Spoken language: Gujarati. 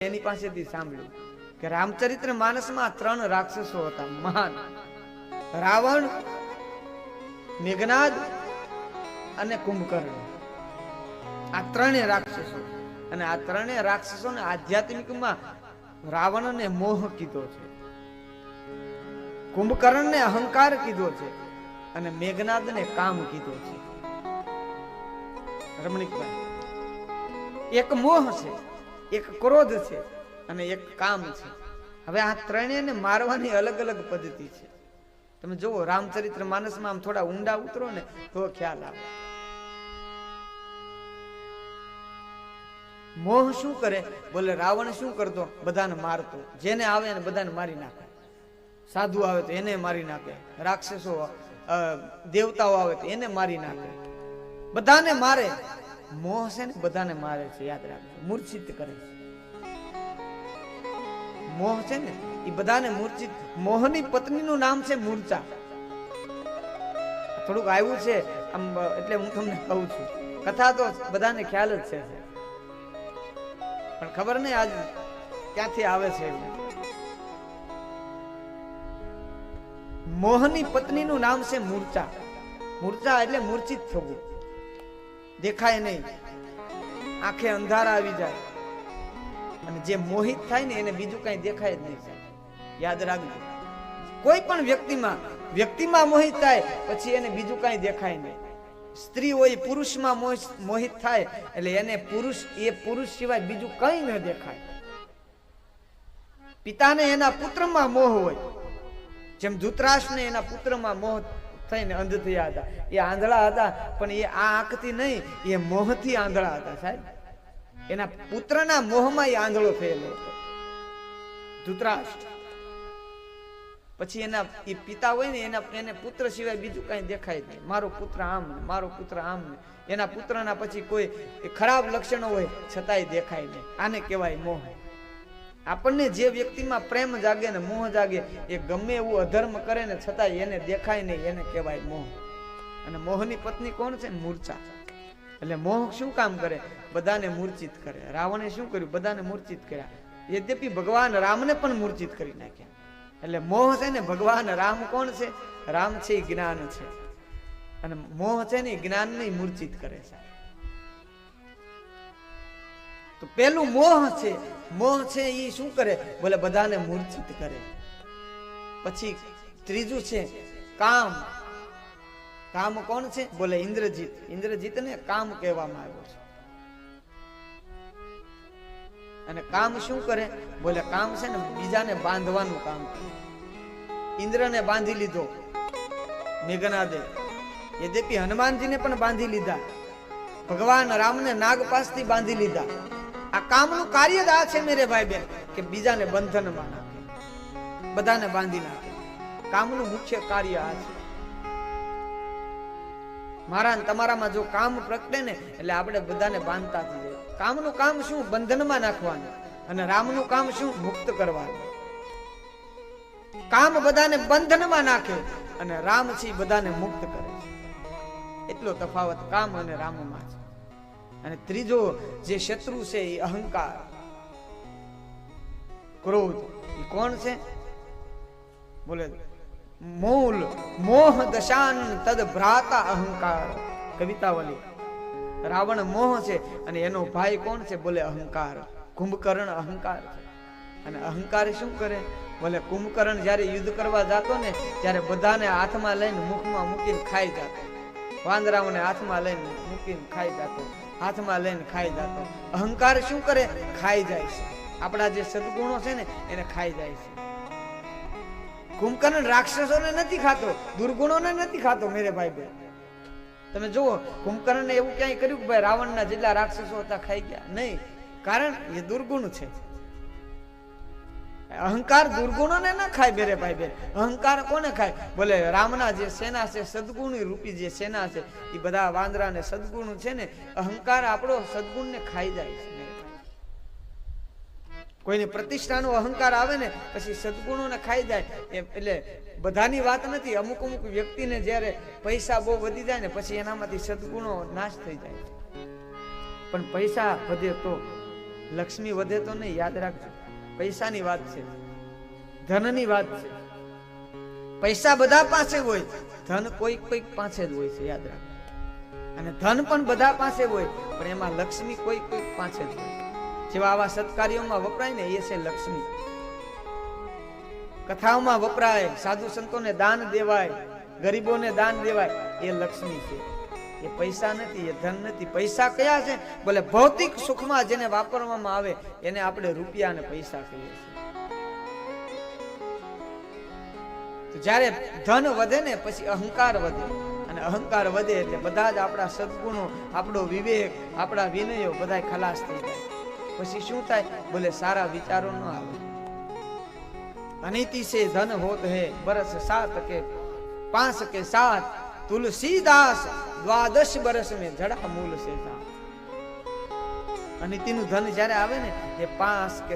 એની પાસેથી સાંભળ્યું કે રામચરિત્ર માનસમાં ત્રણ રાક્ષસો હતા. મહાન. રાવણ, મેઘનાદ અને કુંભકર્ણ. આ ત્રણેય રાક્ષસો. અને આ ત્રણેય રાક્ષસોને આધ્યાત્મિકમાં રાવણને મોહ કીધો છે. કુંભકર્ણને અહંકાર કીધો છે અને મેઘનાદને કામ કીધો છે. રમણીકભાઈ, એક મોહ છે. એક ક્રોધ છે અને એક કામ છે. હવે આ ત્રણેયને મારવાની અલગ અલગ પદ્ધતિ છે. તમે જુઓ, રામચરિત્ર માનસમાં આમ થોડા ઊંડા ઉતરો ને તો ખ્યાલ આવે. મોહ શું કરે? બોલે, રાવણ શું કરતો? બધાને મારતો. જેને આવે એને બધાને મારી નાખે. સાધુ આવે તો એને મારી નાખે. રાક્ષસો દેવતાઓ આવે તો એને મારી નાખે. બધાને મારે. મોહ છે ને બધાને મારે છે, યાદ રાખજો. મૂર્છિત કરે છે. મોહ છે ને એ બધાને મૂર્છિત. મોહની પત્નીનું નામ છે મૂર્છા. થોડુંક આવ્યું છે, આમ, એટલે હું તમને કહું છું. કથા તો બધાને ખ્યાલ જ છે. પણ ખબર નહીં આજ ક્યાંથી આવે છે. મોહની પત્નીનું નામ છે મૂર્છા. મૂર્છા એટલે મૂર્છિત થવું. દેખાય નહીં. આંખે અંધારા આવી જાય. અને જે મોહિત થાય ને એને બીજું કઈ દેખાય જ નહીં. યાદ રાખજો. કોઈ પણ વ્યક્તિમાં વ્યક્તિમાં મોહિત થાય, પછી એને બીજું કઈ દેખાય નહીં. સ્ત્રી હોય, પુરુષમાં મોહિત થાય, એટલે એને પુરુષ, એ પુરુષ સિવાય બીજું કઈ ન દેખાય. પિતાને એના પુત્રમાં મોહ હોય. જેમ ધૂતરાશને એના પુત્રમાં મોહ થઈને અંધ થયા હતા એ આંધળા હતા, પણ એ આ આંખથી નહીં, એ મોહથી આંધળા હતા સાહેબ. એના પુત્રના મોહમાં એ આંધળો થયેલો હતો. ધૃતરાષ્ટ્ર. પછી એના, એ પિતા હોય ને, એના, એને પુત્ર સિવાય બીજું કાંઈ દેખાય નહીં. મારો પુત્ર આમ ને, મારો પુત્ર આમ ને. એના પુત્રના પછી કોઈ ખરાબ લક્ષણો હોય, છતાંય દેખાય નહીં. આને કહેવાય મોહ. આપણને જે વ્યક્તિમાં પ્રેમ જાગે ને મોહ જાગે, એ ગમે એવું અધર્મ કરે ને છતાંય એને દેખાય નહીં, એને કહેવાય મોહ. અને મોહની પત્ની કોણ છે? મૂર્છા. એટલે મોહ શું કામ કરે? બધાને મૂર્છિત કરે. રાવણે શું કર્યું? બધાને મૂર્છિત કર્યા. યદ્યપિ ભગવાન રામને પણ મૂર્છિત કરી નાખ્યા. એટલે મોહ છે ને ભગવાન રામ કોણ છે? રામ છે એ જ્ઞાન છે. અને મોહ છે ને જ્ઞાનને મૂર્છિત કરે છે. તો પેલું મોહ છે મોહ છે એ શું કરે? બોલે, બધાને મૂર્છિત કરે. પછી ત્રીજું છે, કામ. કામ કોણ છે? બોલે, ઇન્દ્રજીત. ઇન્દ્રજીતને કામ કહેવામાં આવ્યો છે. અને કામ શું કરે? બોલે, કામ છે ને, બીજાને બાંધવાનું કામ કરે. ઇન્દ્રને બાંધી લીધો, મેઘનાદે. યદ્યપિ હનુમાનજીને પણ બાંધી લીધા. ભગવાન રામને નાગપાસથી બાંધી લીધા. આ કામનું કાર્ય જ આ છે મેરે ભાઈ બેન, કે બીજાને બંધનમાં નાખે, બધાને બાંધી નાખે. કામનું મુખ્ય કાર્ય આ છે. મારા તમારામાં જો કામ પ્રગટે ને, એટલે આપણે બધાને બાંધતા જઈએ. કામનું કામ શું? બંધનમાં નાખવાનું. અને રામનું કામ શું? મુક્ત કરવાનું. કામ બધાને બંધનમાં નાખે અને રામ છે બધાને મુક્ત કરે એટલો તફાવત કામ અને રામમાં છે. અને ત્રીજો જે શત્રુ છે એ અહંકાર. ક્રોધ. એ કોણ છે? બોલે, મૂલ, મોહ દશાન તદ ભ્રાતા અહંકાર. કવિતાવલી. રાવણ મોહ છે અને એનો ભાઈ કોણ છે? બોલે, અહંકાર. કુંભકર્ણ અહંકાર છે. અને અહંકાર શું કરે? બોલે, કુંભકર્ણ જ્યારે યુદ્ધ કરવા જતો ને, ત્યારે બધાને હાથમાં લઈને મુખમાં મૂકીને ખાઈ જતો. વાંદરાઓને હાથમાં લઈને મૂકીને ખાઈ જતો. હાથમાં લઈને ખાઈ જતો. અહંકાર શું કરે? ખાઈ જાય છે. આપણા જે સદગુણો છે ને, એને ખાઈ જાય છે. કુંભકર્ણ રાક્ષસોને નથી ખાતો. દુર્ગુણોને નથી ખાતો, મેરે ભાઈ બેન. તમે જુઓ, કુંભકર્ણને એવું ક્યાંય કર્યું કે ભાઈ રાવણના જેટલા રાક્ષસો હતા, ખાઈ ગયા. નહીં. કારણ એ દુર્ગુણ છે. અહંકાર દુર્ગુણોને ના ખાય બેરે ભાઈ બેન. અહંકાર કોને ખાય? બોલે રામના જે સેના છે સદગુણી રૂપી જે સેના છે એ બધા વાંદરા ને સદગુણ છે ને, અહંકાર આપણો સદગુણને ખાઈ જાય છે. કોઈને પ્રતિષ્ઠાનો અહંકાર આવે ને, પછી સદગુણોને ખાઈ જાય. એટલે બધાની વાત નથી. અમુક અમુક વ્યક્તિને જ્યારે પૈસા બહુ વધી જાય ને, પછી એનામાંથી સદગુણો નાશ થઈ જાય. પણ પૈસા વધે તો, લક્ષ્મી વધે તો નહીં, યાદ રાખજો. પૈસાની વાત છે, ધનની વાત છે. પૈસા બધા પાસે હોય, ધન કોઈક કોઈક પાસે જ હોય છે, યાદ રાખ અને ધન પણ બધા પાસે હોય, પણ એમાં લક્ષ્મી કોઈ કોઈક પાસે જ જેવા આવા સત્કાર્યોમાં વપરાય ને, એ છે લક્ષ્મી. કથાઓમાં વપરાય, સાધુ સંતોને દાન દેવાય, ગરીબોને દાન દેવાય, એ લક્ષ્મી છે. એ પૈસા નથી, એ ધન નથી. પૈસા કયા છે? બોલે ભૌતિક સુખમાં જેને વાપરવામાં આવે, એને આપણે રૂપિયા અને પૈસા કહીએ છીએ. જ્યારે ધન વધે ને, પછી અહંકાર વધે. અને અહંકાર વધે એટલે બધા જ આપણા સદગુણો, આપણો વિવેક, આપણા વિનયો બધા ખલાસ થઈ જાય. પછી શું થાય? બોલે સારા વિચારો ન આવે. અનિતિ સે ધન હોત હે, બરસ સાત કે પાંચ કે સાત, તુલસીદાસ દ્વાદશ વર્ષ મેં જડા મૂલ છે અને તેનું ધન જ્યારે આવે ને એ પાંચ કે